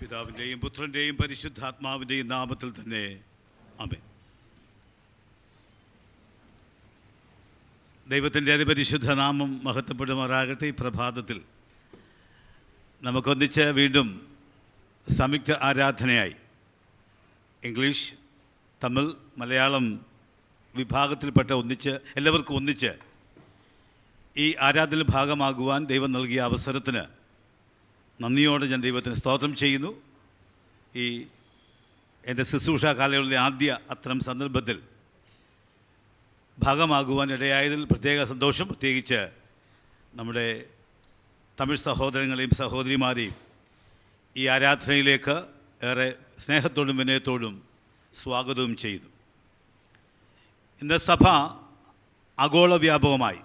പിതാവിന്റെയും പുത്രന്റെയും പരിശുദ്ധാത്മാവിന്റെയും നാമത്തിൽ തന്നെ. അമേ ദൈവത്തിന്റെ അതിപരിശുദ്ധ നാമം മഹത്വപ്പെടുമാറാകട്ടെ. ഈ പ്രഭാതത്തിൽ നമുക്കൊന്നിച്ച് വീണ്ടും സംയുക്ത ആരാധനയായി. ഇംഗ്ലീഷ് തമിഴ് മലയാളം വിഭാഗത്തിൽപ്പെട്ട ഒന്നിച്ച് എല്ലാവർക്കും ഒന്നിച്ച് ഈ ആരാധന ഭാഗമാകുവാൻ ദൈവം നൽകിയ അവസരത്തിന് നന്ദിയോടെ ഞാൻ ദൈവത്തിന് സ്തോത്രം ചെയ്യുന്നു. ഈ എന്റെ ശുശ്രൂഷ കാലയളവിലെ ആദ്യ അത്തരം സന്ദർഭത്തിൽ ഭാഗമാകുവാൻ ഇടയായതിൽ പ്രത്യേക സന്തോഷം. പ്രത്യേകിച്ച് നമ്മുടെ തമിഴ് സഹോദരങ്ങളെയും സഹോദരിമാരെയും ഈ ആരാധനയിലേക്ക് ഏറെ സ്നേഹത്തോടും വിനയത്തോടും സ്വാഗതവും ചെയ്യുന്നു. ഇന്ന് സഭ ആഗോള വ്യാപകമായി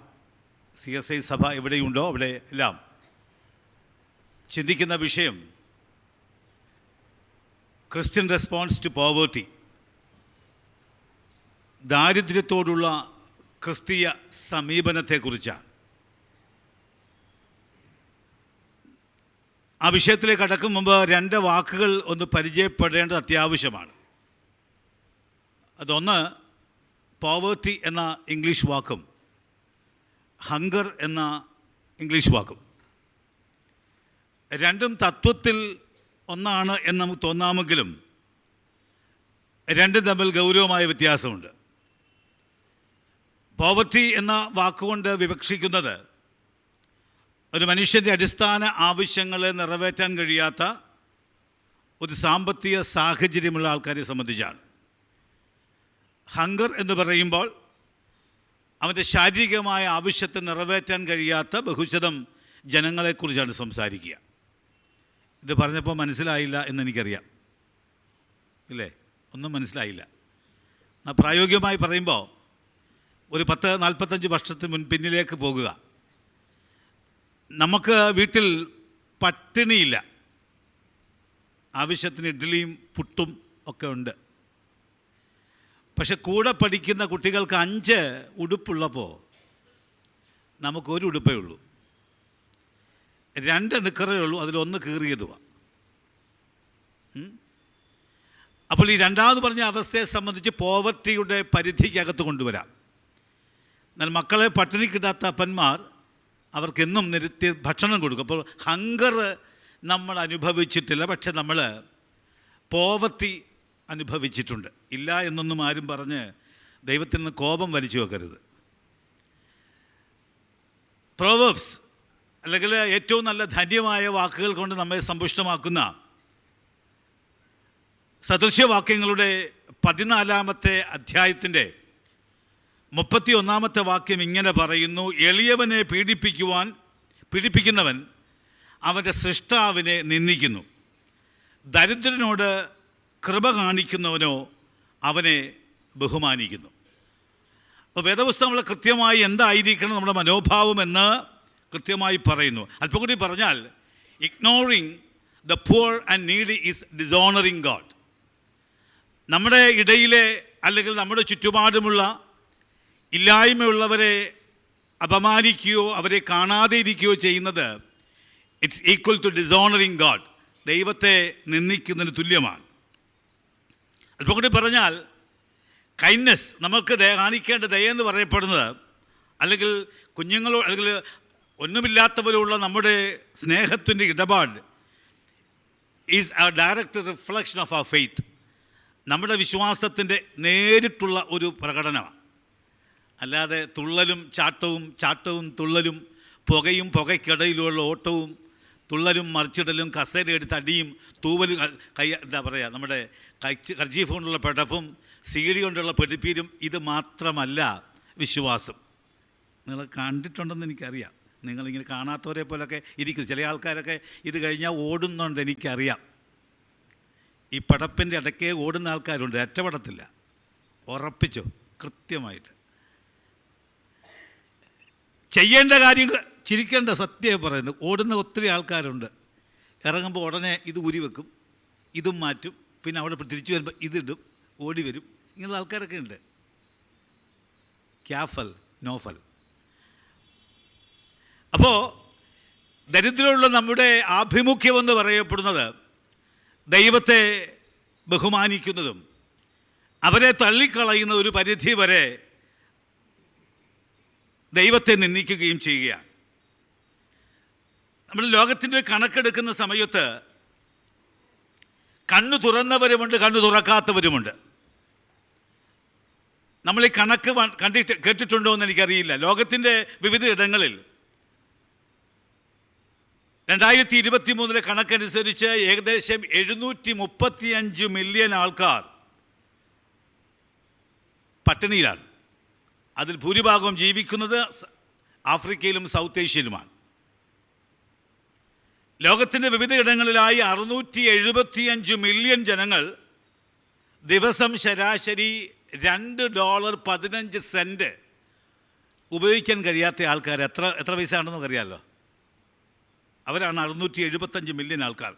സി എസ് ഐ സഭ എവിടെയുണ്ടോ അവിടെ എല്ലാം ചിന്തിക്കുന്ന വിഷയം ക്രിസ്ത്യൻ റെസ്പോൺസ് ടു പോവേർട്ടി. ദാരിദ്ര്യത്തോടുള്ള ക്രിസ്തീയ സമീപനത്തെക്കുറിച്ചാണ്. ആ വിഷയത്തിലേക്ക് കടക്കും മുമ്പ് രണ്ട് വാക്കുകൾ ഒന്ന് പരിചയപ്പെടേണ്ടത് അത്യാവശ്യമാണ്. അതൊന്ന് പോവേർട്ടി എന്ന ഇംഗ്ലീഷ് വാക്കും ഹങ്കർ എന്ന ഇംഗ്ലീഷ് വാക്കും. രണ്ടും തത്വത്തിൽ ഒന്നാണ് എന്ന് നമുക്ക് തോന്നാമെങ്കിലും രണ്ടും തമ്മിൽ ഗൗരവമായ വ്യത്യാസമുണ്ട്. പോവർട്ടി എന്ന വാക്കുകൊണ്ട് വിവക്ഷിക്കുന്നത് ഒരു മനുഷ്യന്റെ അടിസ്ഥാന ആവശ്യങ്ങളെ നിറവേറ്റാൻ കഴിയാത്ത ഒരു സാമ്പത്തിക സാഹചര്യമുള്ള ആൾക്കാരെ സംബന്ധിച്ചാണ്. ഹങ്കർ എന്ന് പറയുമ്പോൾ അവന്റെ ശാരീരികമായ ആവശ്യത്തെ നിറവേറ്റാൻ കഴിയാത്ത ബഹുശതം ജനങ്ങളെക്കുറിച്ചാണ് സംസാരിക്കുക. ഇത് പറഞ്ഞപ്പോൾ മനസ്സിലായില്ല എന്നെനിക്കറിയാം. ഇല്ലേ? ഒന്നും മനസ്സിലായില്ല. പ്രായോഗികമായി പറയുമ്പോൾ ഒരു പത്ത് നാൽപ്പത്തഞ്ച് വർഷത്തിന് മുൻപിന്നിലേക്ക് പോകുക. നമുക്ക് വീട്ടിൽ പട്ടിണിയില്ല. ആവശ്യത്തിന് ഇഡ്ഡലിയും പുട്ടും ഒക്കെ ഉണ്ട്. പക്ഷെ കൂടെ പഠിക്കുന്ന കുട്ടികൾക്ക് അഞ്ച് ഉടുപ്പുള്ളപ്പോൾ നമുക്കൊരു ഉടുപ്പേ ഉള്ളൂ. രണ്ട് നിക്കറേ ഉള്ളൂ അതിലൊന്ന് കീറിയതുമാണ് അപ്പോൾ ഈ രണ്ടാമത് പറഞ്ഞ അവസ്ഥയെ സംബന്ധിച്ച് പോവർട്ടിയുടെ പരിധിക്കകത്ത് കൊണ്ടുവരാം. എന്നാൽ മക്കളെ പട്ടിണി കിട്ടാത്ത അപ്പന്മാർ അവർക്കെന്നും നിരത്തി ഭക്ഷണം കൊടുക്കും. അപ്പോൾ ഹങ്കർ നമ്മൾ അനുഭവിച്ചിട്ടില്ല പക്ഷെ നമ്മൾ പോവർട്ടി അനുഭവിച്ചിട്ടുണ്ട്. ഇല്ല എന്നൊന്നും ആരും പറഞ്ഞ് ദൈവത്തിൽ നിന്ന് കോപം വലിച്ചു വെക്കരുത്. പ്രോവേബ്സ് അല്ലെങ്കിൽ ഏറ്റവും നല്ല ധന്യമായ വാക്കുകൾ കൊണ്ട് നമ്മെ സമ്പുഷ്ടമാക്കുന്ന സദൃശ്യവാക്യങ്ങളുടെ പതിനാലാമത്തെ അധ്യായത്തിന്റെ മുപ്പത്തി ഒന്നാമത്തെ വാക്യം ഇങ്ങനെ പറയുന്നു എളിയവനെ പീഡിപ്പിക്കുവാൻ പീഡിപ്പിക്കുന്നവൻ അവന്റെ സൃഷ്ടാവിനെ നിന്ദിക്കുന്നു. ദരിദ്രനോട് കൃപ കാണിക്കുന്നവനോ അവനെ ബഹുമാനിക്കുന്നു. അപ്പോൾ വേദപുസ്തകങ്ങൾ കൃത്യമായി എന്തായിരിക്കണം നമ്മുടെ മനോഭാവം എന്ന് കൃത്യമായി പറയുന്നു. അല്പം കൂടി പറഞ്ഞാൽ ignoring the poor and need is dishonouring God നമ്മുടെ ഇടയിലെ അല്ലെങ്കിൽ നമ്മുടെ ചുറ്റുപാടുമുള്ള ഇല്ലായ്മയുള്ളവരെ അപമാനിക്കുകയോ അവരെ കാണാതെ ഇരിക്കുകയോ ചെയ്യുന്നത് it's equal to dishonouring God ദൈവത്തെ നിന്ദിക്കുന്നതിന് തുല്യമാണ്. അല്പം കൂടി പറഞ്ഞാൽ കൈൻഡ്നെസ് നമുക്ക് കാണിക്കേണ്ട ദയ എന്ന് പറയപ്പെടുന്നത് അല്ലെങ്കിൽ കുഞ്ഞുങ്ങളോ അല്ലെങ്കിൽ ഒന്നുമില്ലാത്തവരുള്ള നമ്മുടെ സ്നേഹത്തിന്റെ ഇടപാട് is a direct reflection of a faith നമ്മുടെ വിശ്വാസത്തിന്റെ നേരിട്ടുള്ള ഒരു പ്രകടനമാണ്. അല്ലാതെ തുള്ളലും ചാട്ടവും ചാട്ടവും തുള്ളലും പുകയും പുകയ്ക്കിടയിലുള്ള ഓട്ടവും തുള്ളലും മറിച്ചിടലും കസേര എടുത്ത് അടിയും തൂവലും കൈ എന്താ പറയുക നമ്മുടെ കൈച്ച് കർജീഫ് കൊണ്ടുള്ള പെടപ്പും സീഡി കൊണ്ടുള്ള പെടിപ്പീരും ഇത് മാത്രമല്ല വിശ്വാസം. നിങ്ങൾ കണ്ടിട്ടുണ്ടെന്ന് എനിക്കറിയാം. നിങ്ങളിങ്ങനെ കാണാത്തവരെ പോലൊക്കെ ഇരിക്കും ചില ആൾക്കാരൊക്കെ ഇത് കഴിഞ്ഞാൽ ഓടുന്നുണ്ട് എനിക്കറിയാം. ഈ പടപ്പിന്റെ ഇടയ്ക്ക് ഓടുന്ന ആൾക്കാരുണ്ട്. അറ്റപടത്തില്ല ഉറപ്പിച്ചു കൃത്യമായിട്ട്. ചെയ്യേണ്ട കാര്യം ചിരിക്കേണ്ട സത്യമേ പറയുന്നു. ഓടുന്ന ഒത്തിരി ആൾക്കാരുണ്ട്. ഇറങ്ങുമ്പോൾ ഉടനെ ഇത് ഉരിവെക്കും ഇതും മാറ്റും. പിന്നെ അവിടെ തിരിച്ചു വരുമ്പോൾ ഇതിടും. ഓടി വരും. ഇങ്ങനെയുള്ള ആൾക്കാരൊക്കെ ഉണ്ട്. ക്യാഫൽ നോഫൽ. അപ്പോൾ ദരിദ്രമുള്ള നമ്മുടെ ആഭിമുഖ്യമെന്ന് പറയപ്പെടുന്നത് ദൈവത്തെ ബഹുമാനിക്കുന്നതും അവരെ തള്ളിക്കളയുന്ന ഒരു പരിധി വരെ ദൈവത്തെ നിന്ദിക്കുകയും ചെയ്യുകയാണ്. നമ്മൾ ലോകത്തിന്റെ കണക്കെടുക്കുന്ന സമയത്ത് കണ്ണു തുറന്നവരുമുണ്ട് കണ്ണു തുറക്കാത്തവരുമുണ്ട്. നമ്മൾ ഈ കണക്ക് കണ്ടിട്ട് കേട്ടിട്ടുണ്ടോ എന്ന് എനിക്കറിയില്ല. ലോകത്തിന്റെ വിവിധ ഇടങ്ങളിൽ രണ്ടായിരത്തി ഇരുപത്തി മൂന്നിലെ കണക്കനുസരിച്ച് ഏകദേശം എഴുന്നൂറ്റി മുപ്പത്തി അഞ്ച് മില്യൺ ആൾക്കാർ പട്ടിണിയിലാണ്. അതിൽ ഭൂരിഭാഗവും ജീവിക്കുന്നത് ആഫ്രിക്കയിലും സൗത്ത് ഏഷ്യയിലുമാണ്. ലോകത്തിന്റെ വിവിധയിടങ്ങളിലായി അറുന്നൂറ്റി എഴുപത്തിയഞ്ച് മില്യൺ ജനങ്ങൾ ദിവസം ശരാശരി രണ്ട് ഡോളർ പതിനഞ്ച് സെന്റ് ഉപയോഗിക്കാൻ കഴിയാത്ത ആൾക്കാർ എത്ര എത്ര പൈസ ഉണ്ടെന്നൊക്കെ അറിയാമല്ലോ അവരാണ് അറുന്നൂറ്റി എഴുപത്തഞ്ച് മില്യൺ ആൾക്കാർ.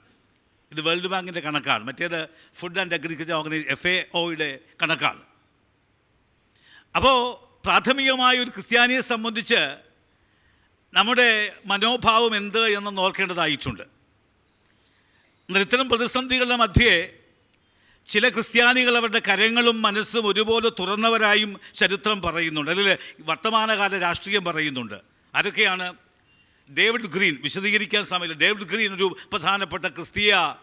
ഇത് വേൾഡ് ബാങ്കിന്റെ കണക്കാണ്. മറ്റേത് food and agriculture organise F A ഒയുടെ കണക്കാണ്. അപ്പോൾ പ്രാഥമികമായ ഒരു ക്രിസ്ത്യാനിയെ സംബന്ധിച്ച് നമ്മുടെ മനോഭാവം എന്ത് എന്ന് നോക്കേണ്ടതായിട്ടുണ്ട് ഇത്തരം പ്രതിസന്ധികളുടെ മധ്യേ ചില ക്രിസ്ത്യാനികൾ അവരുടെ കരങ്ങളും മനസ്സും ഒരുപോലെ തുറന്നവരായും ചരിത്രം പറയുന്നുണ്ട്. അല്ലെങ്കിൽ വർത്തമാനകാല രാഷ്ട്രീയം പറയുന്നുണ്ട്. അതൊക്കെയാണ് ഡേവിഡ് ഗ്രീൻ വിശദീകരിക്കാൻ സമയമില്ല. ഡേവിഡ് ഗ്രീൻ ഒരു പ്രധാനപ്പെട്ട ക്രിസ്തീയ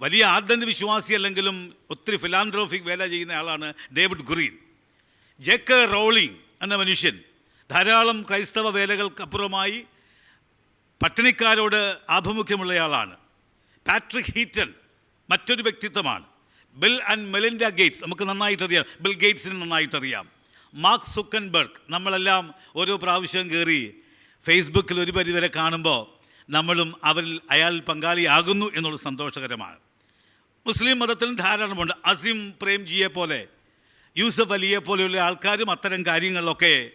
വലിയ ആർഡന്റ് വിശ്വാസി അല്ലെങ്കിലും ഒത്തിരി ഫിലാന്ത്രോഫിക് വേല ചെയ്യുന്ന ആളാണ് ഡേവിഡ് ഗ്രീൻ. ജേക്ക് റോളിംഗ് എന്ന മനുഷ്യൻ ധാരാളം ക്രൈസ്തവ വേലകൾക്കപ്പുറമായി പട്ടിണിക്കാരോട് ആഭിമുഖ്യമുള്ളയാളാണ്. പാട്രിക് ഹീറ്റൺ മറ്റൊരു വ്യക്തിത്വമാണ്. ബിൽ ആൻഡ് മെലിൻഡ ഗേറ്റ്സ് നമുക്ക് നന്നായിട്ടറിയാം. ബിൽ ഗേറ്റ്സിന് നന്നായിട്ടറിയാം. മാർക്ക് സുക്കൻബർഗ് നമ്മളെല്ലാം ഓരോ പ്രാവശ്യം കയറി ഫേസ്ബുക്കിൽ ഒരു പരിവരെ കാണുമ്പോൾ നമ്മളും അവരിൽ അയാൾ പങ്കാളിയാകുന്നു എന്നുള്ളത് സന്തോഷകരമാണ്. മുസ്ലിം മതത്തിലും ധാരാളമുണ്ട്. അസിം പ്രേംജിയെ പോലെ യൂസഫ് അലിയെ പോലെയുള്ള ആൾക്കാരും അത്തരം കാര്യങ്ങളിലൊക്കെ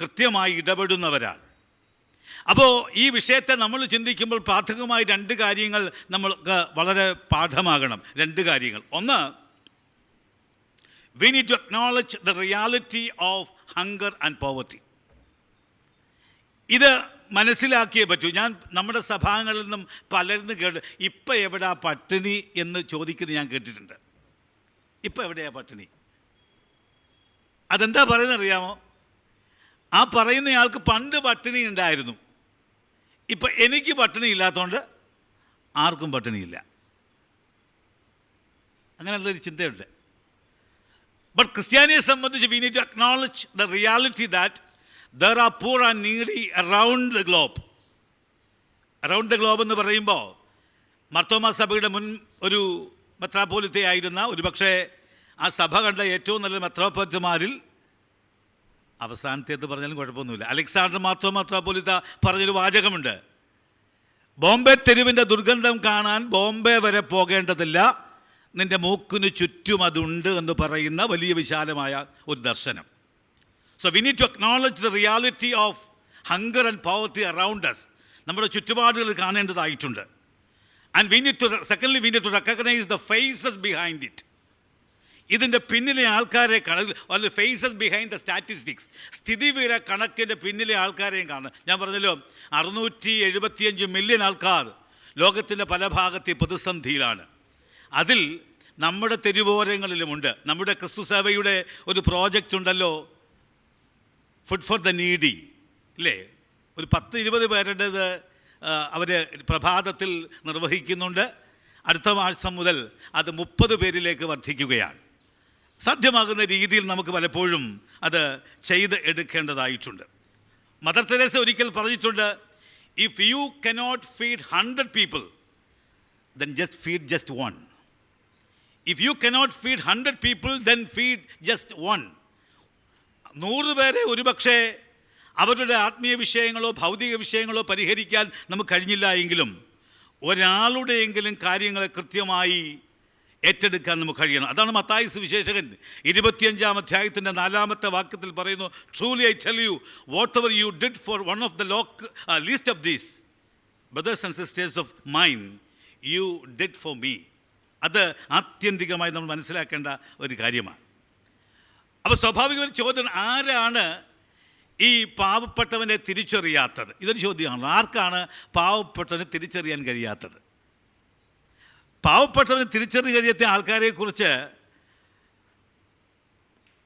കൃത്യമായി ഇടപെടുന്നവരാണ്. അപ്പോൾ ഈ വിഷയത്തെ നമ്മൾ ചിന്തിക്കുമ്പോൾ പ്രാഥമികമായി രണ്ട് കാര്യങ്ങൾ നമ്മൾക്ക് വളരെ പാഠമാകണം. രണ്ട് കാര്യങ്ങൾ. ഒന്ന് we need to acknowledge the reality of hunger and poverty ഇത് മനസ്സിലാക്കിയേ പറ്റൂ. ഞാൻ നമ്മുടെ സഭാങ്ങളിൽ നിന്നും പലരും കേട്ട് ഇപ്പം എവിടാ പട്ടിണി? എന്ന് ചോദിക്കുന്നത് ഞാൻ കേട്ടിട്ടുണ്ട്. ഇപ്പം എവിടെയാ പട്ടിണി? അതെന്താ പറയുന്നത് അറിയാമോ ആ പറയുന്നയാൾക്ക് പണ്ട് പട്ടിണി ഉണ്ടായിരുന്നു. ഇപ്പം എനിക്ക് പട്ടിണി ഇല്ലാത്തതുകൊണ്ട് ആർക്കും പട്ടിണിയില്ല അങ്ങനെയുള്ളൊരു ചിന്തയുണ്ട്. ബട്ട് ക്രിസ്ത്യാനിയെ സംബന്ധിച്ച് we need to acknowledge the reality that there are poor and needy around the globe around the globe എന്ന് പറയുമ്പോൾ മർത്തോമ സഭയുടെ മുൻ ഒരു മെത്രാപോലിത്തയായിരുന്ന ഒരുപക്ഷെ ആ സഭ കണ്ട ഏറ്റവും നല്ല മെത്രാപോലിത്തമാരിൽ അവസാനത്തേത് പറഞ്ഞാലും കുഴപ്പമൊന്നുമില്ല. അലക്സാണ്ടർ മാർത്തോ മെത്രാപോലിത്ത പറഞ്ഞൊരു വാചകമുണ്ട്. ബോംബെ തെരുവിന്റെ ദുർഗന്ധം കാണാൻ ബോംബെ വരെ പോകേണ്ടതില്ല. നിന്റെ മൂക്കിന് ചുറ്റും അതുണ്ട് എന്ന് പറയുന്ന വലിയ വിശാലമായ ഒരു ദർശനം. So we need to acknowledge the reality of hunger and poverty around us നമ്മുടെ ചുറ്റുപാടുകൾ കാണേണ്ടതായിട്ടുണ്ട്. And we need to secondly we need to recognise the faces behind it ഇതിന്റെ പിന്നിലെ ആൾക്കാരെ കണക്ക് അല്ലെങ്കിൽ ഫേസസ് ബിഹൈൻഡ് ദ സ്റ്റാറ്റിസ്റ്റിക്സ് സ്ഥിതിവിവര കണക്കിന്റെ പിന്നിലെ ആൾക്കാരെയും കാണും. ഞാൻ പറഞ്ഞല്ലോ അറുന്നൂറ്റി എഴുപത്തിയഞ്ച് മില്യൺ ആൾക്കാർ ലോകത്തിന്റെ പല ഭാഗത്തെ പ്രതിസന്ധിയിലാണ്. അതിൽ നമ്മുടെ തെരുവോരങ്ങളിലുമുണ്ട്. നമ്മുടെ ക്രിസ്തു സേവയുടെ ഒരു പ്രോജക്റ്റ് ഉണ്ടല്ലോ ഫുഡ് ഫോർ ദ നീഡി ഇല്ലേ? ഒരു പത്ത് ഇരുപത് പേരുടേത് അവർ പ്രഭാതത്തിൽ നിർവഹിക്കുന്നുണ്ട്. അടുത്ത മാസം മുതൽ അത് മുപ്പത് പേരിലേക്ക് വർദ്ധിക്കുകയാണ്. സാധ്യമാകുന്ന രീതിയിൽ നമുക്ക് പലപ്പോഴും അത് ചെയ്ത് എടുക്കേണ്ടതായിട്ടുണ്ട്. മദർ തെരേസ ഒരിക്കൽ പറഞ്ഞിട്ടുണ്ട് if you cannot feed hundred people then just feed just one if you cannot feed hundred people then feed just one നൂറ് പേരെ ഒരുപക്ഷെ അവരുടെ ആത്മീയ വിഷയങ്ങളോ ഭൗതിക വിഷയങ്ങളോ പരിഹരിക്കാൻ നമുക്ക് കഴിഞ്ഞില്ല എങ്കിലും ഒരാളുടെയെങ്കിലും കാര്യങ്ങളെ കൃത്യമായി ഏറ്റെടുക്കാൻ നമുക്ക് കഴിയണം. അതാണ് മത്തായി സുവിശേഷകൻ ഇരുപത്തിയഞ്ചാം അധ്യായത്തിന്റെ നാലാമത്തെ വാക്യത്തിൽ പറയുന്നു truly I tell you whatever you did for one of the lock least of these brothers and sisters of mine you did for me അത് ആത്യന്തികമായി നമ്മൾ മനസ്സിലാക്കേണ്ട ഒരു കാര്യമാണ്. അപ്പോൾ സ്വാഭാവികമായ ചോദ്യം ആരാണ് ഈ പാവപ്പെട്ടവനെ തിരിച്ചറിയാത്തത്? ഇതൊരു ചോദ്യമാണ്. ആർക്കാണ് പാവപ്പെട്ടവനെ തിരിച്ചറിയാൻ കഴിയാത്തത്? പാവപ്പെട്ടവന് തിരിച്ചറിയ കഴിയാത്ത ആൾക്കാരെക്കുറിച്ച്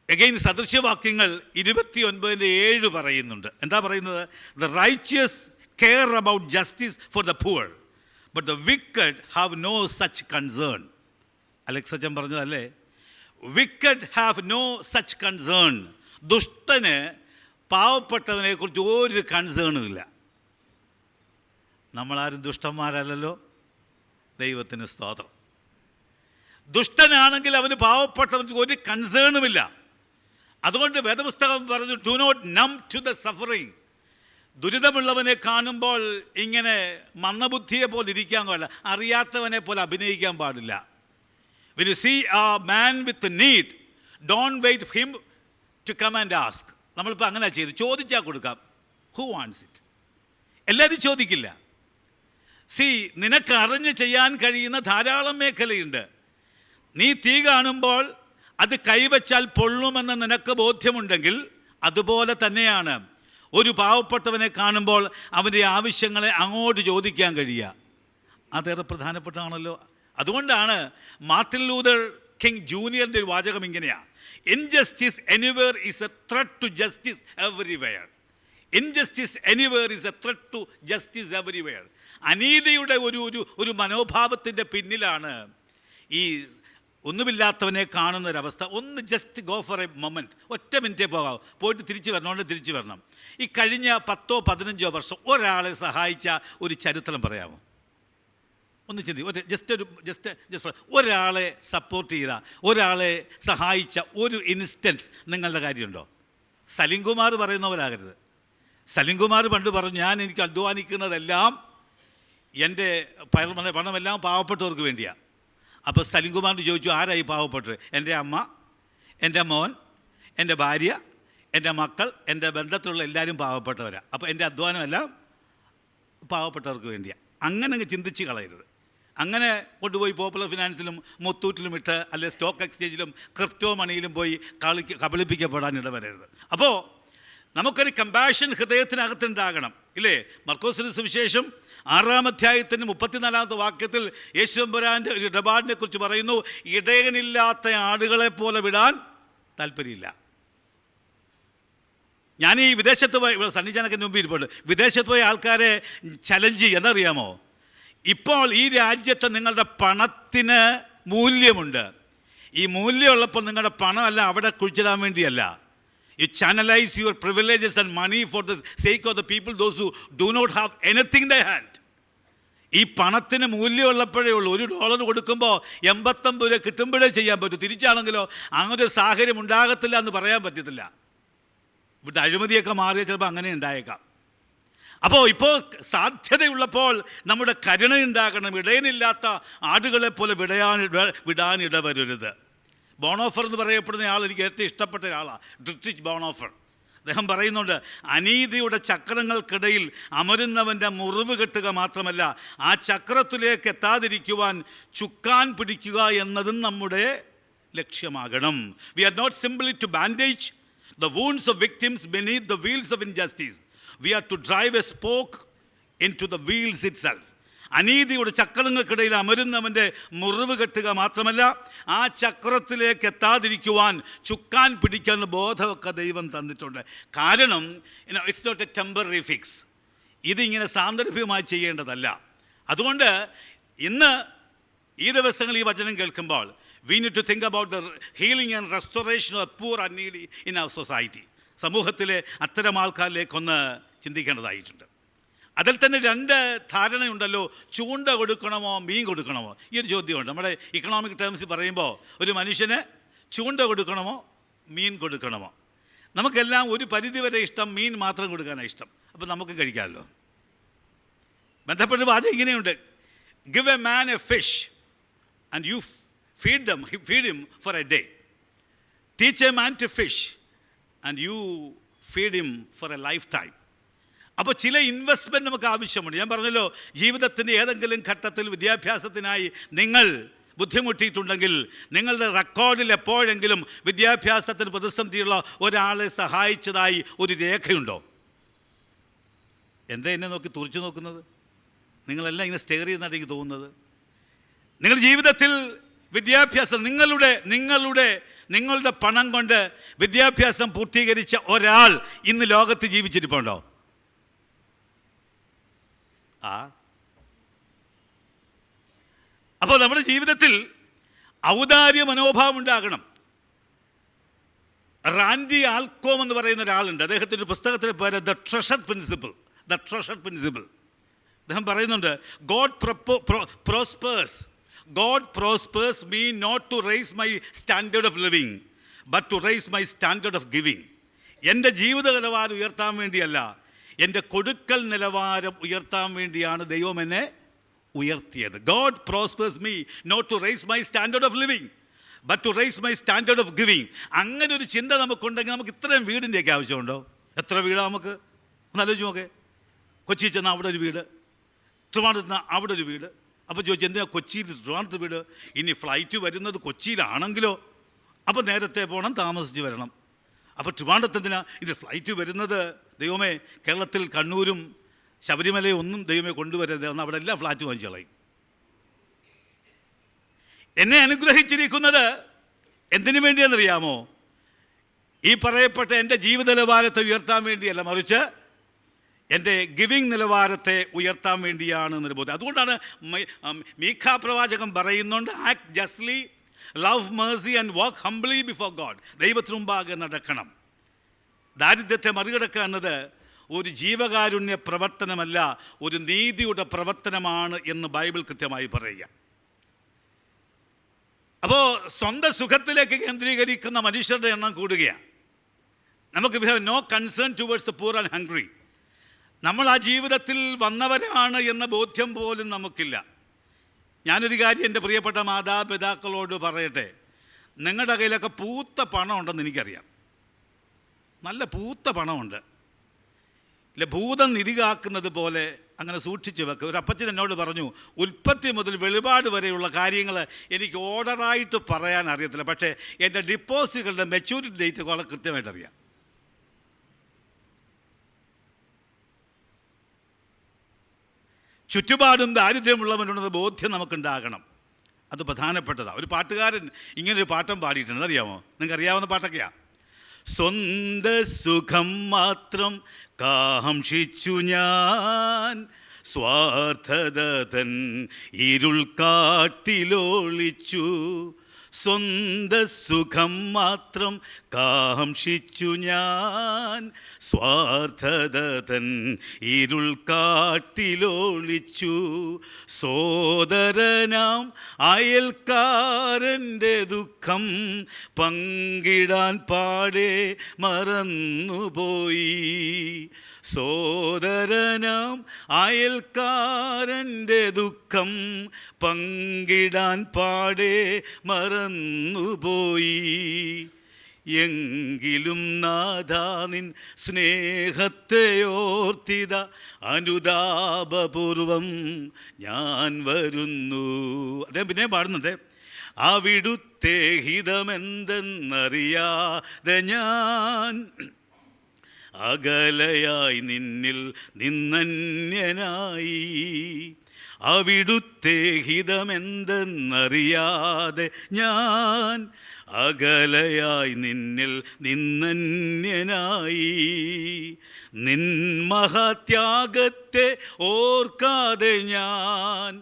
എഗെയിൻ സദൃശ്യവാക്യങ്ങൾ ഇരുപത്തി ഒൻപതിന്റെ ഏഴ് പറയുന്നുണ്ട്. എന്താ പറയുന്നത്? The righteous care about justice for the poor but the wicked have no such concern അലക്സച്ചൻ പറഞ്ഞതല്ലേ? Wicked have no such concern ദുഷ്ടന് പാവപ്പെട്ടതിനെ കുറിച്ച് ഒരു കൺസേണും ഇല്ല. നമ്മളാരും ദുഷ്ടന്മാരല്ലല്ലോ? ദൈവത്തിന് സ്തോത്രം. ദുഷ്ടനാണെങ്കിൽ അവന് പാവപ്പെട്ടവന് ഒരു കൺസേണുമില്ല അതുകൊണ്ട് വേദപുസ്തകം പറഞ്ഞു do not numb to the suffering ദുരിതമുള്ളവനെ കാണുമ്പോൾ ഇങ്ങനെ മന്ദബുദ്ധിയെ പോലെ ഇരിക്കാൻ പാടില്ല. അറിയാത്തവനെ പോലെ അഭിനയിക്കാൻ പാടില്ല. When you see a man with need don't wait him to come and ask നമ്മളിപ്പോൾ അങ്ങനെ ചെയ്തു ചോദിച്ചാൽ കൊടുക്കാം. ഹു വാണ്ട്സ് ഇറ്റ് എല്ലാവരും ചോദിക്കില്ല. സി നിനക്ക് അറിഞ്ഞ് ചെയ്യാൻ കഴിയുന്ന ധാരാളം മേഖലയുണ്ട്. നീ തീ കാണുമ്പോൾ അത് കൈവച്ചാൽ പൊള്ളുമെന്ന് നിനക്ക് ബോധ്യമുണ്ടെങ്കിൽ അതുപോലെ തന്നെയാണ്. ഒരു പാവപ്പെട്ടവനെ കാണുമ്പോൾ അവന്റെ ആവശ്യങ്ങളെ അങ്ങോട്ട് ചോദിക്കാൻ കഴിയുക. അതേറെ പ്രധാനപ്പെട്ടാണല്ലോ അതുകൊണ്ടാണ് മാർട്ടിൻ ലൂതർ കിങ് ജൂനിയറിന്റെ ഒരു വാചകം ഇങ്ങനെയാണ് injustice anywhere is a threat to justice everywhere injustice anywhere is a threat to justice everywhere അനീതിയുടെ ഒരു ഒരു ഒരു മനോഭാവത്തിന്റെ പിന്നിലാണ് ഈ ഒന്നുമില്ലാത്തവനെ കാണുന്ന ഒരവസ്ഥ ഒന്ന് just go for a moment ഒറ്റ മിനിറ്റേ പോകാവൂ. പോയിട്ട് തിരിച്ചു വരണോണ്ട് തിരിച്ചു വരണം. ഈ കഴിഞ്ഞ പത്തോ പതിനഞ്ചോ വർഷം ഒരാളെ സഹായിച്ച ഒരു ചരിത്രം പറയാമോ? ഒന്ന് ചിന്തി. ഒരു ജസ്റ്റ് ഒരു ജസ്റ്റ് ജസ്റ്റ് ഒരാളെ സപ്പോർട്ട് ചെയ്ത ഒരാളെ സഹായിച്ച ഒരു ഇൻസ്റ്റൻസ് നിങ്ങളുടെ കാര്യമുണ്ടോ? സലിംകുമാർ പറയുന്നവരാകരുത്. സലിംകുമാർ പണ്ട് പറഞ്ഞു ഞാൻ എനിക്ക് അധ്വാനിക്കുന്നതെല്ലാം എന്റെ പയർ പണമെല്ലാം പാവപ്പെട്ടവർക്ക് വേണ്ടിയാണ് അപ്പോൾ സലിംകുമാറിന് ചോദിച്ചു ആരായി പാവപ്പെട്ടത്? എന്റെ അമ്മ എന്റെ മോൻ എന്റെ ഭാര്യ എന്റെ മക്കൾ എന്റെ ബന്ധത്തിലുള്ള എല്ലാവരും പാവപ്പെട്ടവരാണ് അപ്പോൾ എന്റെ അധ്വാനമെല്ലാം പാവപ്പെട്ടവർക്ക് വേണ്ടിയാണ് അങ്ങനെ അങ്ങ് ചിന്തിച്ച് കളയരുത്. അങ്ങനെ കൊണ്ടുപോയി പോപ്പുലർ ഫിനാൻസിലും മുത്തൂറ്റിലും ഇട്ട് അല്ലെങ്കിൽ സ്റ്റോക്ക് എക്സ്ചേഞ്ചിലും ക്രിപ്റ്റോ മണിയിലും പോയി കളി കബളിപ്പിക്കപ്പെടാൻ ഇടവരരുത്. അപ്പോൾ നമുക്കൊരു കമ്പാഷൻ ഹൃദയത്തിനകത്തുണ്ടാകണം ഇല്ലേ? മർക്കോസിന് സുവിശേഷം ആറാം അധ്യായത്തിന്റെ മുപ്പത്തിനാലാമത്തെ വാക്യത്തിൽ യേശുമ്പരാന്റെ ഒരു ഇടപാടിനെ കുറിച്ച് പറയുന്നു ഇടയനില്ലാത്ത ആടുകളെ പോലെ വിടാൻ താല്പര്യമില്ല. ഞാൻ ഈ വിദേശത്ത് പോയി സന്നിചാനൊക്കെ മുമ്പ് ഇരിപ്പുണ്ട് വിദേശത്ത് പോയ ആൾക്കാരെ ചലഞ്ച് ചെയ്യുക എന്നറിയാമോ? ഇപ്പോൾ ഈ രാജ്യത്ത് നിങ്ങളുടെ പണത്തിന് മൂല്യമുണ്ട്. ഈ മൂല്യമുള്ളപ്പോൾ നിങ്ങളുടെ പണമല്ല അവിടെ കുഴിച്ചിടാൻ വേണ്ടിയല്ല. You channelise your privileges and money for the sake of the people those who do not have anything the hand ഈ പണത്തിന് മൂല്യമുള്ളപ്പോഴേ ഉള്ളൂ. ഒരു ഡോളർ കൊടുക്കുമ്പോൾ എൺപത്തൊമ്പത് രൂപ കിട്ടുമ്പോഴേ ചെയ്യാൻ പറ്റൂ. തിരിച്ചാണെങ്കിലോ അങ്ങനെ ഒരു സാഹചര്യം ഉണ്ടാകത്തില്ല എന്ന് പറയാൻ പറ്റത്തില്ല. ഇവിടുത്തെ അഴിമതിയൊക്കെ മാറിയ ചിലപ്പോൾ അങ്ങനെ ഉണ്ടായേക്കാം. അപ്പോൾ ഇപ്പോൾ സാധ്യതയുള്ളപ്പോൾ നമ്മുടെ കരുണ ഉണ്ടാകണം ഇടയനില്ലാത്ത ആടുകളെ പോലെ വിടയാൻ വിടാൻ ഇടവരരുത്. ബോണോഫർ എന്ന് പറയപ്പെടുന്ന ആൾ എനിക്ക് ഏറ്റവും ഇഷ്ടപ്പെട്ട ഒരാളാണ് ഡ്രിറ്റിച്ച് ബോണോഫർ. അദ്ദേഹം പറയുന്നുണ്ട് അനീതിയുടെ ചക്രങ്ങൾക്കിടയിൽ അമരുന്നവന്റെ മുറിവ് കെട്ടുക മാത്രമല്ല ആ ചക്രത്തിലേക്ക് എത്താതിരിക്കുവാൻ ചുക്കാൻ പിടിക്കുക എന്നതും നമ്മുടെ ലക്ഷ്യമാകണം. We are not simply to bandage the wounds of victims beneath the wheels of wheels of are to drive a spoke into the wheels itself അനീതിയുടെ ചക്രങ്ങൾക്കിടയിൽ അമരുന്നവന്റെ മുറിവ് കെട്ടുക മാത്രമല്ല ആ ചക്രത്തിലേക്ക് എത്താതിരിക്കുവാൻ ചുക്കാൻ പിടിക്കാൻ ബോധമൊക്കെ ദൈവം തന്നിട്ടുണ്ട്. കാരണം it's not a temporary fix ഇതിങ്ങനെ സാന്ദർഭികമായി ചെയ്യേണ്ടതല്ല. അതുകൊണ്ട് ഇന്ന് ഈ ദിവസങ്ങൾ ഈ വചനം കേൾക്കുമ്പോൾ we need to think about the healing and restoration of poor and needy in our society സമൂഹത്തിലെ അത്തരം ആൾക്കാരിലേക്കൊന്ന് ചിന്തിക്കേണ്ടതായിട്ടുണ്ട്. അതിൽ തന്നെ രണ്ട് ധാരണയുണ്ടല്ലോ. ചൂണ്ട കൊടുക്കണമോ മീൻ കൊടുക്കണമോ? ഈ ഒരു ചോദ്യമുണ്ട്. നമ്മുടെ ഇക്കണോമിക് ടേംസിൽ പറയുമ്പോൾ ഒരു മനുഷ്യന് ചൂണ്ട കൊടുക്കണമോ മീൻ കൊടുക്കണമോ? നമുക്കെല്ലാം ഒരു പരിധിവരെ ഇഷ്ടം മീൻ മാത്രം കൊടുക്കാനാണ് ഇഷ്ടം. അപ്പോൾ നമുക്ക് കഴിക്കാമല്ലോ. ബന്ധപ്പെട്ട് വാചകം ഇങ്ങനെയുണ്ട്. Give a man a fish and you feed them feed him for a day teach a man to fish and you feed him for a lifetime അപ്പോൾ ചില ഇൻവെസ്റ്റ്മെന്റ് നമുക്ക് ആവശ്യമുണ്ട്. ഞാൻ പറഞ്ഞല്ലോ ജീവിതത്തിന്റെ ഏതെങ്കിലും ഘട്ടത്തിൽ വിദ്യാഭ്യാസത്തിനായി നിങ്ങൾ ബുദ്ധിമുട്ടിയിട്ടുണ്ടെങ്കിൽ നിങ്ങളുടെ റെക്കോർഡിൽ എപ്പോഴെങ്കിലും വിദ്യാഭ്യാസത്തിന് പ്രതിസന്ധിയുള്ള ഒരാളെ സഹായിച്ചതായി ഒരു രേഖയുണ്ടോ? എന്താ എന്നെ നോക്കി തുറച്ചു നോക്കുന്നത്? നിങ്ങളെല്ലാം ഇങ്ങനെ സ്റ്റെയർ ചെയ്യുന്നതായിട്ട് എനിക്ക് തോന്നുന്നത്. നിങ്ങളുടെ ജീവിതത്തിൽ വിദ്യാഭ്യാസം നിങ്ങളുടെ നിങ്ങളുടെ നിങ്ങളുടെ പണം കൊണ്ട് വിദ്യാഭ്യാസം പൂർത്തീകരിച്ച ഒരാൾ ഇന്ന് ലോകത്ത് ജീവിച്ചിരിപ്പുണ്ടോ? ആ. അപ്പോൾ നമ്മുടെ ജീവിതത്തിൽ ഔദാര്യ മനോഭാവം ഉണ്ടാകണം. റാൻഡി ആൽക്കോം എന്ന് പറയുന്ന ഒരാളുണ്ട്. അദ്ദേഹത്തിന്റെ ഒരു പുസ്തകത്തിന്റെ പേര് the treasure principle. The treasure principle. അദ്ദേഹം പറയുന്നുണ്ട് God prospers. God prospers me not to raise my standard of living but to raise my standard of giving. എന്റെ ജീവിത നിലവാരം ഉയർത്താൻ വേണ്ടിയല്ല എന്റെ കൊടുക്കൽ നിലവാരം ഉയർത്താൻ വേണ്ടിയാണ് ദൈവം എന്നെ ഉയർത്തിയത്. God prospers me not to raise my standard of living but to raise my standard of giving അങ്ങനെ ഒരു ചിന്ത നമുക്കുണ്ടെങ്കിൽ നമുക്ക് ഇത്രയും വീടിന്റെയൊക്കെ ആവശ്യമുണ്ടോ? എത്ര വീടാണ് നമുക്ക്? ഒന്ന് ആലോചിച്ച് നോക്കേ. കൊച്ചി ചെന്നാൽ അവിടെ ഒരു വീട് ട്രിവാൻഡ്രത്ത് അവിടെ ഒരു വീട്. അപ്പോൾ ചോദിച്ചു എന്തിനാണ് കൊച്ചിയിൽ ട്രിവാൻഡ്രത്ത് വീട്? ഇനി ഫ്ലൈറ്റ് വരുന്നത് കൊച്ചിയിലാണെങ്കിലോ? അപ്പോൾ നേരത്തെ പോകണം താമസിച്ച് വരണം. അപ്പോൾ ട്രിവാൻഡ്രത്ത് എന്തിനാ? ഇനി ഫ്ലൈറ്റ് വരുന്നത് ദൈവമേ കേരളത്തിൽ കണ്ണൂരും ശബരിമലയും ഒന്നും ദൈവമേ കൊണ്ടുവരരുത് എന്ന് അവിടെ എല്ലാം ഫ്ലാറ്റ് വാങ്ങിച്ചു കളയും. എന്നെ അനുഗ്രഹിച്ചിരിക്കുന്നത് എന്തിനു വേണ്ടിയെന്നറിയാമോ? ഈ പറയപ്പെട്ട എന്റെ ജീവിത നിലവാരത്തെ ഉയർത്താൻ വേണ്ടിയല്ല മറിച്ച് എന്റെ ഗിവിങ് നിലവാരത്തെ ഉയർത്താൻ വേണ്ടിയാണ് എന്നൊരു ബോധ്യം. അതുകൊണ്ടാണ് മീഖാ പ്രവാചകൻ പറയുന്നുണ്ട് act justly love mercy and walk humbly before God ദൈവത്തിനുമ്പാകെ നടക്കണം. ദാരിദ്ര്യത്തെ മറികടക്കുക എന്നത് ഒരു ജീവകാരുണ്യ പ്രവർത്തനമല്ല ഒരു നീതിയുടെ പ്രവർത്തനമാണ് എന്ന് ബൈബിൾ കൃത്യമായി പറയുക. അപ്പോൾ സ്വന്തം സുഖത്തിലേക്ക് കേന്ദ്രീകരിക്കുന്ന മനുഷ്യരുടെ എണ്ണം കൂടുകയാണ്. നമുക്ക് we have no concern towards the poor and hungry നമ്മൾ ആ ജീവിതത്തിൽ വന്നവരാണ് എന്ന ബോധ്യം പോലും നമുക്കില്ല. ഞാനൊരു കാര്യം എന്റെ പ്രിയപ്പെട്ട മാതാപിതാക്കളോട് പറയട്ടെ നിങ്ങളുടെ കയ്യിലൊക്കെ പൂത്ത പണം ഉണ്ടെന്ന് എനിക്കറിയാം. നല്ല പൂത്ത പണമുണ്ട്. ഇല്ല ഭൂതം നിരികാക്കുന്നത് പോലെ അങ്ങനെ സൂക്ഷിച്ചു വെക്കുക ഒരു അപ്പച്ചൻ എന്നോട് പറഞ്ഞു ഉൽപ്പത്തി മുതൽ വെളിപാട് വരെയുള്ള കാര്യങ്ങൾ എനിക്ക് ഓർഡറായിട്ട് പറയാൻ അറിയത്തില്ല. പക്ഷേ എന്റെ ഡിപ്പോസിറ്റുകളുടെ മെച്യൂരിറ്റി ഡേറ്റ് വളരെ കൃത്യമായിട്ട് അറിയാം. ചുറ്റുപാടും ദാരിദ്ര്യമുള്ളവനുണ്ടെന്ന ബോധ്യം നമുക്കുണ്ടാകണം. അത് പ്രധാനപ്പെട്ടതാണ് ഒരു പാട്ടുകാരൻ ഇങ്ങനൊരു പാട്ടം പാടിയിട്ടുണ്ട്. അറിയാമോ നിങ്ങൾക്ക് അറിയാവുന്ന പാട്ടൊക്കെയാ. സ്വന്ത സുഖം മാത്രം കാംക്ഷിച്ചു ഞാൻ. സ്വാർത്ഥതൻ തൻ ഇരുൾ കാട്ടിലൊളിച്ചു സ്വന്ത സുഖം മാത്രം കാംക്ഷിച്ചു ഞാൻ. സ്വാർത്ഥതൻ തൻ ഇരുൾ കാട്ടിലോളിച്ചു. സോദരനാം അയൽക്കാരന്റെ ദുഃഖം പങ്കിടാൻ പാടെ മറന്നുപോയി. സോദരനാം അയൽക്കാരന്റെ ദുഃഖം പങ്കിടാൻ പാടെ മറന്നുപോയി എങ്കിലും നാഥാനിൻ സ്നേഹത്തെയോർത്തിത അനുതാപപൂർവം ഞാൻ വരുന്നു. അദ്ദേഹം പിന്നെ പാടുന്നുണ്ട്. അവിടുത്തെ ഹിതമെന്തെന്നറിയാതെ ഞാൻ അകലയായി നിന്നിൽ നിന്നന്യനായി. അവിടുത്തെ ഹിതമെന്തെന്നറിയാതെ ഞാൻ അകലയായി നിന്നിൽ നിന്നന്യനായി. നിൻ മഹാത്യാഗത്തെ ഓർക്കാതെ ഞാൻ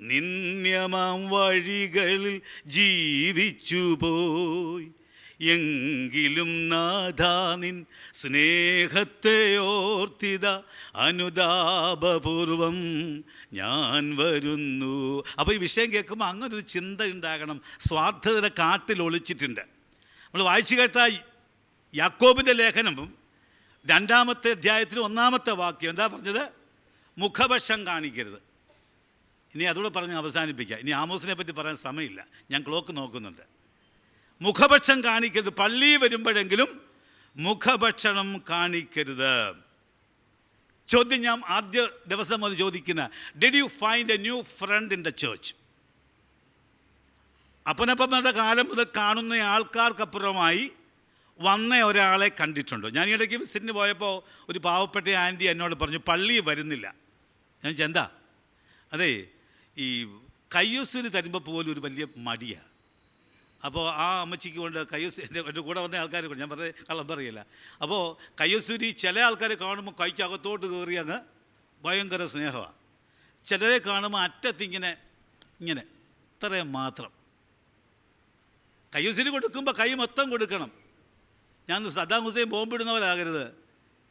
നിന്യമാം വഴികളിൽ ജീവിച്ചു പോയി എങ്കിലും നാഥാനിൻ സ്നേഹത്തെ ഓർത്തിത അനുതാപപൂർവം ഞാൻ വരുന്നു. അപ്പോൾ ഈ വിഷയം കേൾക്കുമ്പോൾ അങ്ങനൊരു ചിന്ത ഉണ്ടാകണം. സ്വാർത്ഥതയുടെ കാട്ടിൽ ഒളിച്ചിട്ടുണ്ട്. നമ്മൾ വായിച്ചു കേട്ട യാക്കോബിന്റെ ലേഖനം രണ്ടാമത്തെ അധ്യായത്തിൽ ഒന്നാമത്തെ വാക്യം എന്താ പറഞ്ഞത്? മുഖപക്ഷം കാണിക്കരുത്. ഇനി അതുകൂടെ പറഞ്ഞ് അവസാനിപ്പിക്കാം. ഇനി ആമോസിനെ പറ്റി പറയാൻ സമയമില്ല. ഞാൻ ക്ലോക്ക് നോക്കുന്നുണ്ട്. മുഖഭക്ഷണം കാണിക്കരുത്. പള്ളി വരുമ്പോഴെങ്കിലും മുഖഭക്ഷണം കാണിക്കരുത്. ചോദ്യം ഞാൻ ആദ്യ ദിവസം മുതൽ ചോദിക്കുന്ന did you find a new friend in the church അപ്പനപ്പമ്മയുടെ കാലം മുതൽ കാണുന്ന ആൾക്കാർക്കപ്പുറമായി വന്ന ഒരാളെ കണ്ടിട്ടുണ്ടോ. ഞാൻ ഇടയ്ക്ക് വിസിറ്റിന് പോയപ്പോൾ ഒരു പാവപ്പെട്ട ആന്റി എന്നോട് പറഞ്ഞു പള്ളി വരുന്നില്ല. ഞാൻ എന്താ? അതെ ഈ കയ്യൂസൂര് തരുമ്പോൾ പോലും ഒരു വലിയ മടിയാണ് അപ്പോൾ ആ അമ്മച്ചിക്ക് കൊണ്ട് കയ്യൂസ് എന്റെ എന്റെ കൂടെ വന്ന ആൾക്കാർ ഞാൻ പറഞ്ഞ കള്ളം പറയില്ല. അപ്പോൾ കയ്യസൂരി ചില ആൾക്കാരെ കാണുമ്പോൾ കൈക്കകത്തോട്ട് കയറി അങ്ങ് ഭയങ്കര സ്നേഹമാണ് ചിലരെ കാണുമ്പോൾ അറ്റത്തിങ്ങനെ ഇങ്ങനെ ഇത്രയും മാത്രം. കയ്യൂസിന് കൊടുക്കുമ്പോൾ കൈ മൊത്തം കൊടുക്കണം. ഞാൻ സദ്ദാം ഹുസൈൻ ബോംബിടുന്നവരാകരുത്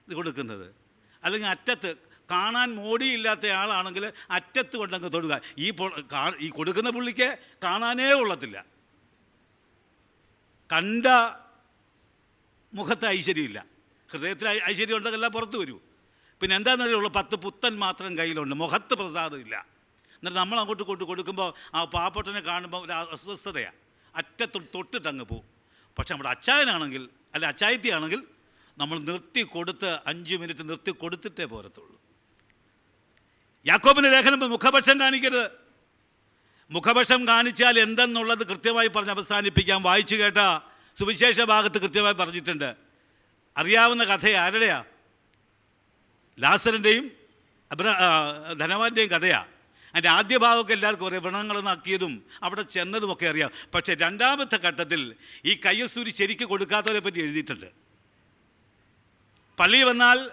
ഇത് കൊടുക്കുന്നത്. അല്ലെങ്കിൽ അറ്റത്ത് കാണാൻ മോടിയില്ലാത്ത ആളാണെങ്കിൽ അറ്റത്ത് കൊണ്ടങ്ങ് തൊടുക. ഈ ഈ കൊടുക്കുന്ന പുള്ളിക്ക് കാണാനേ കൊള്ളത്തില്ല കണ്ട മുഖത്ത് ഐശ്വര്യമില്ല. ഹൃദയത്തിൽ ഐശ്വര്യം ഉണ്ടെങ്കിൽ പുറത്ത് വരൂ. പിന്നെ എന്താണെന്നറിയുള്ള പത്ത് പുത്തൻ മാത്രം കയ്യിലുണ്ട്. മുഖത്ത് പ്രസാദമില്ല. എന്നിട്ട് നമ്മൾ അങ്ങോട്ട് കൊണ്ട് കൊടുക്കുമ്പോൾ ആ പാവപ്പെട്ടനെ കാണുമ്പോൾ ഒരു അസ്വസ്ഥതയാണ് അറ്റത്തു തൊട്ടിട്ട് അങ്ങ് പോവും. പക്ഷെ നമ്മുടെ അച്ചായനാണെങ്കിൽ അല്ല അച്ചായത്തിയാണെങ്കിൽ നമ്മൾ നിർത്തി കൊടുത്ത് അഞ്ച് മിനിറ്റ് നിർത്തി കൊടുത്തിട്ടേ പോരത്തുള്ളൂ. യാക്കോബിന്റെ ലേഖനം മുഖപക്ഷം കാണിക്കരുത്. മുഖപക്ഷം കാണിച്ചാൽ എന്തെന്നുള്ളത് കൃത്യമായി പറഞ്ഞ് അവസാനിപ്പിക്കാം. വായിച്ചു കേട്ട സുവിശേഷ ഭാഗത്ത് കൃത്യമായി പറഞ്ഞിട്ടുണ്ട്. അറിയാവുന്ന കഥ ആരുടെയാ? ലാസറിന്റെയും അബ്ര ധനവാന്റെയും കഥയാണ് അതിന്റെ ആദ്യ ഭാഗമൊക്കെ എല്ലാവർക്കും അറിയാം. വ്രണങ്ങൾ നക്കിയതും അവിടെ ചെന്നതുമൊക്കെ അറിയാം. പക്ഷേ രണ്ടാമത്തെ ഘട്ടത്തിൽ ഈ കയ്യസൂരി ശരിക്ക് കൊടുക്കാത്തവരെ പറ്റി എഴുതിയിട്ടുണ്ട്. പള്ളി വന്നാൽ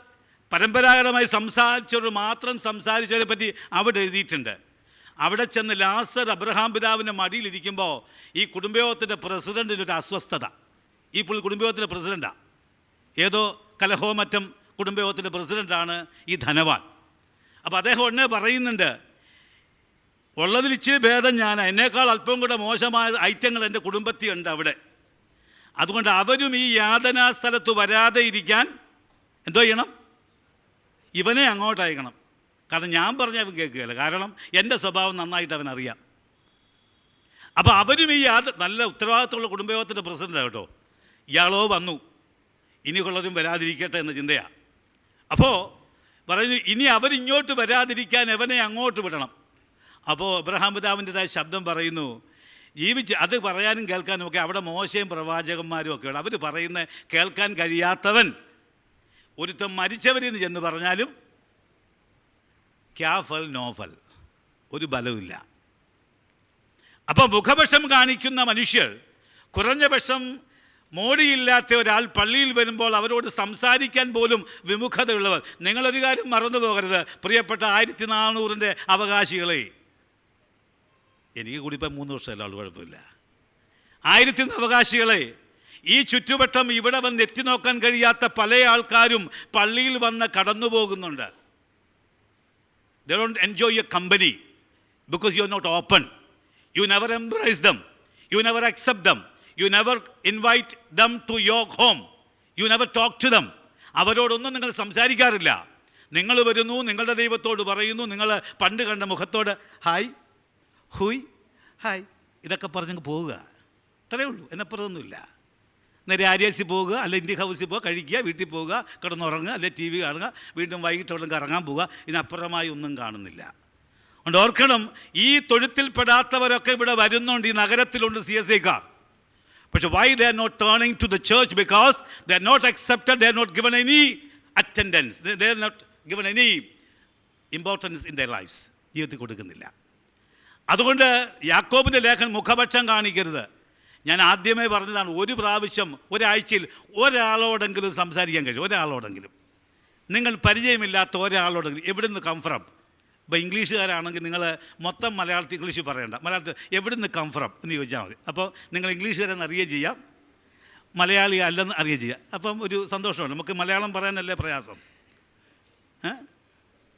പരമ്പരാഗതമായി സംസാരിച്ചവർ മാത്രം സംസാരിച്ചവരെ പറ്റി അവിടെ എഴുതിയിട്ടുണ്ട്. അവിടെ ചെന്ന് ലാസർ അബ്രഹാം പിതാവിന്റെ മടിയിലിരിക്കുമ്പോൾ ഈ കുടുംബയോഗത്തിന്റെ പ്രസിഡന്റിന്റെ ഒരു അസ്വസ്ഥത. ഈ പുള്ളി കുടുംബയോഗത്തിന്റെ പ്രസിഡന്റാണ് ഏതോ കലഹോ മറ്റം കുടുംബയോഗത്തിന്റെ പ്രസിഡന്റാണ് ഈ ധനവാൻ. അപ്പോൾ അദ്ദേഹം ഉടനെ പറയുന്നുണ്ട് ഉള്ളതിൽ ഇച്ചിരി ഭേദം ഞാൻ എന്നേക്കാൾ അല്പം കൂടെ മോശമായ ഐറ്റങ്ങൾ എന്റെ കുടുംബത്തിലുണ്ട് അവിടെ. അതുകൊണ്ട് അവരും ഈ യാതനാ സ്ഥലത്ത് വരാതെ ഇരിക്കാൻ എന്തോ ചെയ്യണം? ഇവനെ അങ്ങോട്ട് അയക്കണം കാരണം ഞാൻ പറഞ്ഞാൽ അവൻ കേൾക്കുകയില്ല. കാരണം എന്റെ സ്വഭാവം നന്നായിട്ട് അവൻ അറിയാം അപ്പോൾ അവരും ഈ നല്ല ഉത്തരവാദിത്തമുള്ള കുടുംബയോഗത്തിന്റെ പ്രസിഡന്റാണ് കേട്ടോ. ഇയാളോ വന്നു. ഇനി കൊള്ളവരും വരാതിരിക്കട്ടെ എന്ന ചിന്തയാണ് അപ്പോൾ പറയുന്നു ഇനി അവരിങ്ങോട്ട് വരാതിരിക്കാൻ എവനെ അങ്ങോട്ട് വിടണം. അപ്പോൾ അബ്രഹാം പിതാവിന്റെതായ ശബ്ദം പറയുന്നു ജീവിച്ച് അത് പറയാനും കേൾക്കാനും ഒക്കെ അവിടെ മോശയും പ്രവാചകന്മാരും ഒക്കെ ഉണ്ട് അവർ പറയുന്ന കേൾക്കാൻ കഴിയാത്തവൻ ഒരുത്തം മരിച്ചവരിൽ നിന്ന് ചെന്ന് പറഞ്ഞാലും ക്യാഫൽ നോഫൽ ഒരു ബലമില്ല അപ്പോൾ മുഖപക്ഷം കാണിക്കുന്ന മനുഷ്യർ കുറഞ്ഞ പക്ഷം മോടിയില്ലാത്ത ഒരാൾ പള്ളിയിൽ വരുമ്പോൾ അവരോട് സംസാരിക്കാൻ പോലും വിമുഖതയുള്ളവർ. നിങ്ങളൊരു കാര്യം മറന്നു പോകരുത്. പ്രിയപ്പെട്ട ആയിരത്തി നാനൂറിന്റെ അവകാശികളെ. എനിക്ക് കൂടി ഇപ്പം മൂന്ന് വർഷമല്ല ഉള്ളു കുഴപ്പമില്ല. ആയിരത്തി അവകാശികളെ ഈ ചുറ്റുവട്ടം ഇവിടെ വന്ന് എത്തി നോക്കാൻ കഴിയാത്ത പല ആൾക്കാരും പള്ളിയിൽ വന്ന് കടന്നു പോകുന്നുണ്ട് they don't enjoy your company because you're not open. You never embrace them. You never accept them. You never invite them to your home. You never talk to them. അവരോടൊന്നും നിങ്ങൾ സംസാരിക്കാറില്ല നിങ്ങൾ വരുന്നു നിങ്ങളുടെ ദൈവത്തോട് പറയുന്നു നിങ്ങൾ പണ്ട് കണ്ട മുഖത്തോട് ഹായ് ഹുയ് ഹായ് ഇതൊക്കെ പറഞ്ഞങ്ങ് പോവുക അത്രയേ ഉള്ളൂ എന്നെപ്പുറമൊന്നുമില്ല നേരെ ആര്യാസിൽ പോവുക അല്ലെ ഇന്ത്യ ഹൗസിൽ പോകുക കഴിക്കുക വീട്ടിൽ പോവുക കിടന്നുറങ്ങുക അല്ലെ ടി വി കാണുക വീണ്ടും വൈകിട്ട് അവിടെ കറങ്ങാൻ പോവുക ഇതിനപ്പുറമായി ഒന്നും കാണുന്നില്ല. അതുകൊണ്ട് ഓർക്കണം ഈ തൊഴുത്തിൽപ്പെടാത്തവരൊക്കെ ഇവിടെ വരുന്നുണ്ട് ഈ നഗരത്തിലുണ്ട് സി എസ് ഐക്കാർ. പക്ഷെ why they are not turning to the church because they are not accepted they are not given any attendance they are not given any importance in their lives ജീവിതത്തിൽ കൊടുക്കുന്നില്ല. അതുകൊണ്ട് യാക്കോബിന്റെ ലേഖൻ മുഖപക്ഷം കാണിക്കരുത്. ഞാൻ ആദ്യമേ പറഞ്ഞതാണ് ഒരു പ്രാവശ്യം ഒരാഴ്ചയിൽ ഒരാളോടെങ്കിലും സംസാരിക്കാൻ കഴിയും. ഒരാളോടെങ്കിലും. നിങ്ങൾ പരിചയമില്ലാത്ത ഒരാളോടെങ്കിലും. എവിടെ നിന്ന് കംഫ്രം ഇപ്പോൾ ഇംഗ്ലീഷുകാരാണെങ്കിൽ നിങ്ങൾ മൊത്തം മലയാളത്തിൽ ഇംഗ്ലീഷ് പറയണ്ട. മലയാളത്തിൽ എവിടെ നിന്ന് കംഫ്രം എന്ന് ചോദിച്ചാൽ മതി. അപ്പോൾ നിങ്ങൾ ഇംഗ്ലീഷുകാരെന്ന് അറിയുകയും ചെയ്യാം. മലയാളി അല്ലെന്ന് അറിയുകയും ചെയ്യാം. അപ്പം ഒരു സന്തോഷമുണ്ട്. നമുക്ക് മലയാളം പറയാനല്ലേ പ്രയാസം?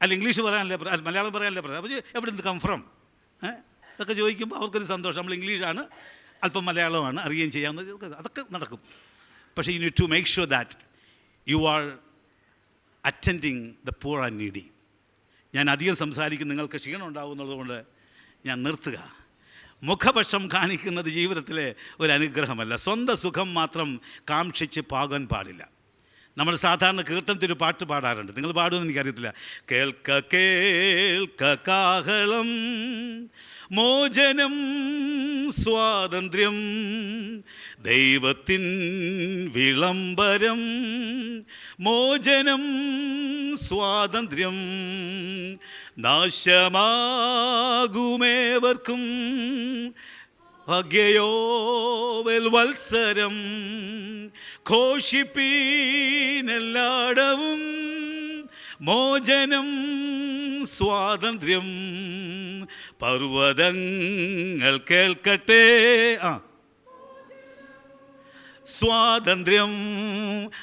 അല്ല ഇംഗ്ലീഷ് പറയാനല്ലേ മലയാളം പറയാനല്ലേ പ്രയാസം? അപ്പോൾ എവിടെ നിന്ന് കംഫ്രം ഏ? ഇതൊക്കെ ചോദിക്കുമ്പോൾ അവർക്കൊരു സന്തോഷം. നമ്മൾ ഇംഗ്ലീഷാണ്. അല്പം മലയാളമാണ് അറിയുകയും ചെയ്യാവുന്നത്. അതൊക്കെ നടക്കും. പക്ഷേ you need to make sure that you are attending the poor and needy ഞാൻ അധികം സംസാരിക്കും നിങ്ങൾക്ക് ക്ഷീണം ഉണ്ടാകുന്നതുകൊണ്ട് ഞാൻ നിർത്തുക. മുഖപക്ഷം കാണിക്കുന്നത് ജീവിതത്തിലെ ഒരു അനുഗ്രഹമല്ല. സ്വന്തം സുഖം മാത്രം കാക്ഷിച്ച് പാകാൻ പാടില്ല. നമ്മൾ സാധാരണ കീർത്തനത്തിൽ ഒരു പാട്ട് പാടാറുണ്ട്. നിങ്ങൾ പാടുമെന്ന് എനിക്കറിയത്തില്ല. കേൾക്ക കേൾക്ക കാഹളം മോചനം സ്വാതന്ത്ര്യം ദൈവത്തിൻ വിളംബരം മോചനം സ്വാതന്ത്ര്യം നാശമാകുമേവർക്കും ഭാഗ്യയോവൽ വത്സരം ഘോഷിപ്പീനെല്ലാടവും മോചനം സ്വാതന്ത്ര്യം പർവതങ്ങൾ കേൾക്കട്ടെ. ആ. സ്വാതന്ത്ര്യം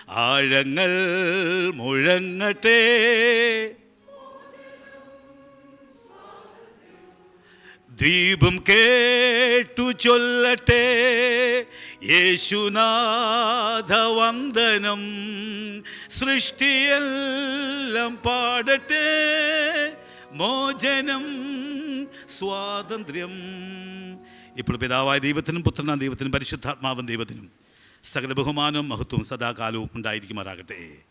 ആഴങ്ങൾ മുഴങ്ങട്ടെ. ദീപം കേട്ടു ചൊല്ലട്ടെ യേശുനാഥ വന്ദനം സൃഷ്ടിയെല്ലാം പാടട്ടെ മോചനം സ്വാതന്ത്ര്യം. ഇപ്പോൾ പിതാവായ ദൈവത്തിനും പുത്രനാ ദൈവത്തിനും പരിശുദ്ധാത്മാവൻ ദൈവത്തിനും സകല ബഹുമാനവും മഹത്വവും സദാകാലവും ഉണ്ടായിരിക്കുമാറാകട്ടെ.